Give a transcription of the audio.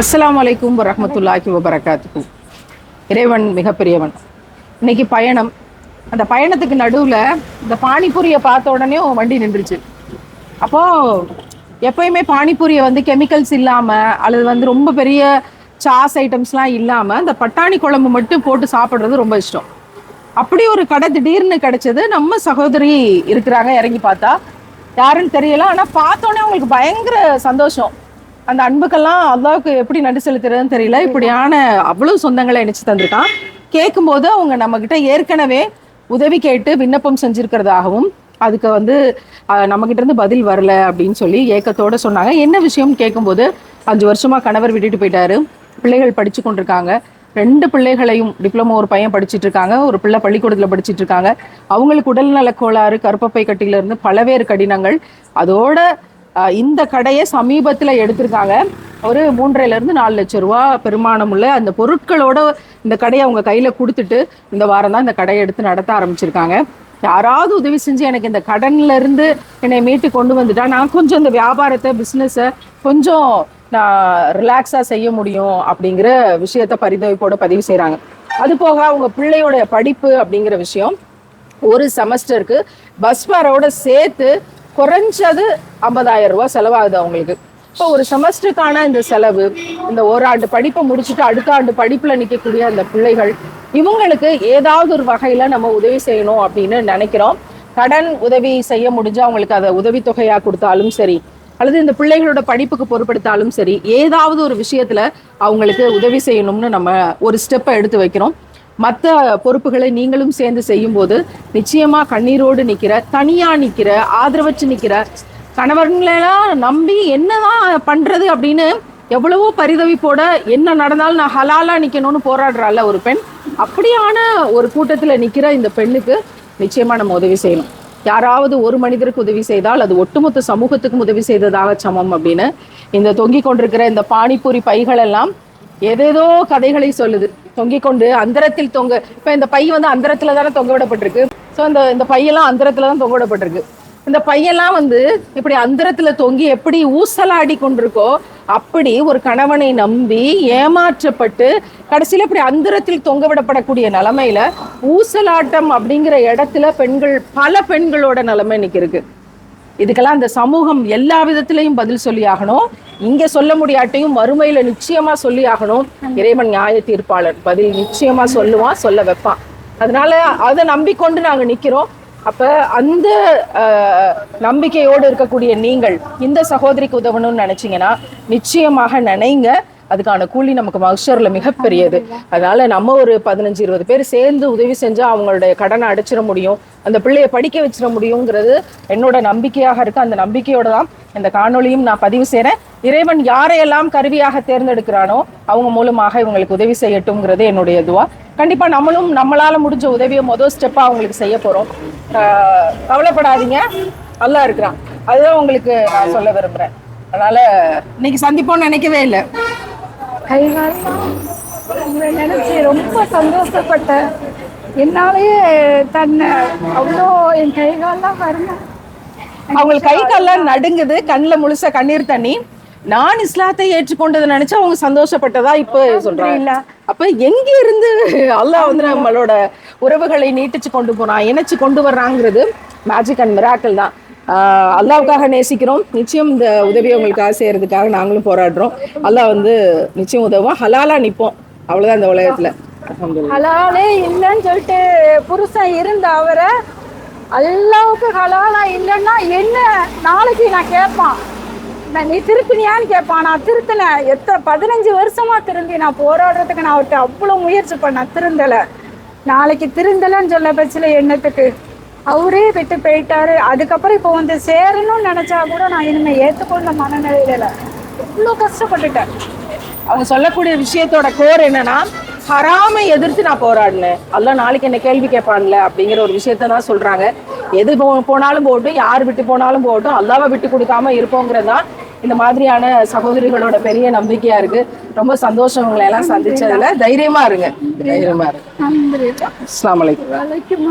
அஸ்லாம் வலைக்கும் வரஹ்மத்துல்லாஹி வபரகாத்துக்கும் இறைவன் மிகப்பெரியவன். இன்னைக்கு பயணம். அந்த பயணத்துக்கு நடுவில் இந்த பானிபூரியை பார்த்த உடனே வண்டி நின்றுச்சு. அப்போ எப்பயுமே பானிபூரியை வந்து கெமிக்கல்ஸ் இல்லாமல் அல்லது வந்து ரொம்ப பெரிய சாஸ் ஐட்டம்ஸ்லாம் இல்லாமல் இந்த பட்டாணி குழம்பு மட்டும் போட்டு சாப்பிட்றது ரொம்ப இஷ்டம். அப்படி ஒரு கடை திடீர்னு கிடைச்சது. நம்ம சகோதரி இருக்கிறாங்க இறங்கி பார்த்தா. யாருன்னு தெரியல. ஆனால் பார்த்தோன்னே அவங்களுக்கு பயங்கர சந்தோஷம். அந்த அன்புக்கெல்லாம் அல்லாவுக்கு எப்படி நன்றி செலுத்துறதுன்னு தெரியல. இப்படியான அவ்வளவு சொந்தங்களை இணைச்சு தந்திருக்கான். கேட்கும்போது அவங்க நம்ம கிட்ட ஏற்கனவே உதவி கேட்டு விண்ணப்பம் செஞ்சிருக்கிறதாகவும் அதுக்கு வந்து அஹ், நம்ம கிட்ட இருந்து பதில் வரல அப்படின்னு சொல்லி ஏக்கத்தோட சொன்னாங்க. என்ன விஷயம்னு கேட்கும்போது அஞ்சு வருஷமா கணவர் விட்டுட்டு போயிட்டாரு. பிள்ளைகள் படிச்சு கொண்டிருக்காங்க. ரெண்டு பிள்ளைகளையும் டிப்ளமோ ஒரு பையன் படிச்சுட்டு இருக்காங்க ஒரு பிள்ளை பள்ளிக்கூடத்தில் படிச்சுட்டு இருக்காங்க. அவங்களுக்கு உடல்நல கோளாறு கருப்பப்பை கட்டியிலிருந்து பலவேறு கடினங்கள். அதோட இந்த கடையை சமீபத்தில் எடுத்திருக்காங்க. ஒரு மூன்றையிலேருந்து நாலு லட்சம் ரூபா பெருமானம் உள்ள அந்த பொருட்களோட இந்த கடையை அவங்க கையில் கொடுத்துட்டு இந்த வாரம் தான் இந்த கடையை எடுத்து நடத்த ஆரம்பிச்சிருக்காங்க. யாராவது உதவி செஞ்சு எனக்கு இந்த கடன்ல இருந்து என்னை மீட்டு கொண்டு வந்துட்டா நான் கொஞ்சம் இந்த வியாபாரத்தை பிஸ்னஸை கொஞ்சம் நான் ரிலாக்ஸாக செய்ய முடியும் அப்படிங்கிற விஷயத்த பரிதவிப்போட பதிவு செய்கிறாங்க அது போக அவங்க பிள்ளையோட படிப்பு அப்படிங்கிற விஷயம் ஒரு செமஸ்டருக்கு பஸ் ஃபேரோட சேர்த்து குறைஞ்சது ஐம்பதாயிரம் ரூபா செலவாகுது அவங்களுக்கு. இப்போ ஒரு செமஸ்டருக்கான இந்த செலவு இந்த ஓராண்டு படிப்பை முடிச்சுட்டு அடுத்த ஆண்டு படிப்புல நிற்கக்கூடிய அந்த பிள்ளைகள் இவங்களுக்கு ஏதாவது ஒரு வகையில நம்ம உதவி செய்யணும் அப்படின்னு நினைக்கிறோம். கடன் உதவி செய்ய முடிஞ்சா அவங்களுக்கு அதை உதவித்தொகையா கொடுத்தாலும் சரி அல்லது இந்த பிள்ளைகளோட படிப்புக்கு பொருட்படுத்தாலும் சரி ஏதாவது ஒரு விஷயத்துல அவங்களுக்கு உதவி செய்யணும்னு நம்ம ஒரு ஸ்டெப்பை எடுத்து வைக்கிறோம். மற்ற பொறுப்புகளை நீங்களும் சேர்ந்து செய்யும்போது நிச்சயமா கண்ணீரோடு நிற்கிற தனியா நிற்கிற ஆதரவற்று நிற்கிற கணவர்களெல்லாம் நம்பி என்னதான் பண்றது அப்படின்னு எவ்வளவோ பரிதவிப்போட என்ன நடந்தாலும் நான் ஹலாலா நிக்கணும்னு போராடுறாள் ஒரு பெண். அப்படியான ஒரு கூட்டத்துல நிக்கிற இந்த பெண்ணுக்கு நிச்சயமா நம்ம உதவி செய்யணும். யாராவது ஒரு மனிதருக்கு உதவி செய்தால் அது ஒட்டுமொத்த சமூகத்துக்கும் உதவி செய்ததாக சமம் அப்படின்னு இந்த தொங்கிக் கொண்டிருக்கிற இந்த பானிபூரி பைகளெல்லாம் ஏதேதோ கதைகளை சொல்லுது. தொங்கிக் கொண்டு அந்தரத்தில் தொங்க இப்ப இந்த பை வந்து அந்தரத்துல தானே தொங்க விடப்பட்டிருக்கு. ஸோ இந்த இந்த பையெல்லாம் அந்தரத்துல தான் தொங்க விடப்பட்டிருக்கு. இந்த பையெல்லாம் வந்து இப்படி அந்தரத்துல தொங்கி எப்படி ஊசலாடி கொண்டிருக்கோ அப்படி ஒரு கணவனை நம்பி ஏமாற்றப்பட்டு கடைசியில இப்படி அந்தரத்தில் தொங்க விடப்படக்கூடிய நிலைமையில ஊசலாட்டம் அப்படிங்கிற இடத்துல பெண்கள் பல பெண்களோட நிலைமை இன்னைக்கு இருக்கு இதுக்கெல்லாம் அந்த சமூகம் எல்லா விதத்திலையும் பதில் சொல்லி ஆகணும் இங்க சொல்ல முடியாட்டையும் மறுமையில நிச்சயமா சொல்லி ஆகணும். இறைவன் நியாய தீர்ப்பாளர். பதில் நிச்சயமா சொல்லுவான் சொல்ல வைப்பான் அதனால அதை நம்பிக்கொண்டு நாங்க நிக்கிறோம். அப்ப அந்த நம்பிக்கையோடு இருக்கக்கூடிய நீங்கள் இந்த சகோதரிக்கு உதவணும்னு நினைச்சீங்கன்னா நிச்சயமாக நினைங்க. அதுக்கான கூலி நமக்கு மகஷர்ல மிகப்பெரியது. அதனால நம்ம ஒரு பதினஞ்சு இருபது பேர் சேர்ந்து உதவி செஞ்சா அவங்களுடைய கடனை அடைச்சிட முடியும். அந்த பிள்ளையை படிக்க வச்சிட முடியுங்கிறது என்னோட நம்பிக்கையாக இருக்கு. அந்த நம்பிக்கையோட தான் இந்த காணொலியும் நான் பதிவு செய்கிறேன் இறைவன் யாரையெல்லாம் கருவியாக தேர்ந்தெடுக்கிறானோ அவங்க மூலமாக இவங்களுக்கு உதவி செய்யட்டும்ங்கிறது என்னுடைய இதுவா கண்டிப்பா நம்மளும் நம்மளால முடிஞ்ச உதவியை முதல் ஸ்டெப்பா அவங்களுக்கு செய்ய போறோம். கவலைப்படாதீங்க. நல்லா இருக்கிறான். அதுதான் உங்களுக்கு நான் சொல்ல விரும்புறேன். அதனால இன்னைக்கு சந்திப்போம்னு நினைக்கவே இல்லை. உங்களை நினைச்சு ரொம்ப சந்தோஷப்பட்டேன் என்னாலேயே தன்னை அவ்வளோ என் கைகாலெல்லாம் வரணும் அவங்களுக்கு கை கால்லாம் நடுங்குது. கண்ணுல முழுசா கண்ணீர் தண்ணி. நான் இஸ்லாத்தை ஏற்றுக்கொண்டதை நினைச்சு அவங்க சந்தோஷப்பட்டதா இப்ப சொல்றாங்க. அப்ப எங்க இருந்து அல்லாஹ் வந்து நம்மளோட உறவுகளை நீட்டிச்சு கொண்டு போறான் இணைச்சு கொண்டு வர்றாங்கிறது மேஜிக் அண்ட் மிராக்கல் தான். ஆஹ் அல்லாவுக்காக நேசிக்கிறோம். நிச்சயம் இந்த உதவியை உங்களுக்காக செய்யறதுக்காக நாங்களும் போராடுறோம். அல்லாஹ் வந்து நிச்சயம் உதவும் ஹலாலா நிப்போம். அவ்வளவுதான் இந்த உலகத்துல. ஹலாலே இல்லைன்னு சொல்லிட்டு புருஷன் இருந்த அவரை அல்லாவுக்கு ஹலாலா இல்லைன்னா என்ன? நாளைக்கு நான் கேட்பான். நீ திருத்தினியான்னு கேட்பான். நான் திருத்தினேன் எத்தனை பதினஞ்சு வருஷமா திருந்தி. நான் போராடுறதுக்கு நான் அவர்கிட்ட அவ்வளோ முயற்சி பண்ணேன். திருந்தலை. நாளைக்கு திருந்தலைன்னு சொல்ல பட்சத்தில் என்னத்துக்கு? அவரே விட்டு போயிட்டாரு. அதுக்கப்புறம் இப்போ வந்து சேரணும்னு நினச்சா கூட நான் இனிமேல் ஏற்றுக்கொண்ட மனநிலையில இவ்வளோ கஷ்டப்பட்டுட்டேன். அவங்க சொல்லக்கூடிய விஷயத்தோட கோர் என்னன்னா ஹராமை எதிர்த்து நான் போராடினேன். அதெல்லாம் நாளைக்கு என்ன கேள்வி கேட்பான்ல அப்படிங்கிற ஒரு விஷயத்த தான் சொல்றாங்க. எது போ- போனாலும் போகட்டும் யார் விட்டு போனாலும் போகட்டும் அல்லாவை விட்டு கொடுக்காம இருப்போங்கிறது தான் இந்த மாதிரியான சகோதரிகளோட பெரிய நம்பிக்கையா இருக்கு. ரொம்ப சந்தோஷம் உங்களை எல்லாம் சந்திச்சதுல. தைரியமா இருங்க. தைரியமா இருங்க. அலைக்கும். வலைக்கும்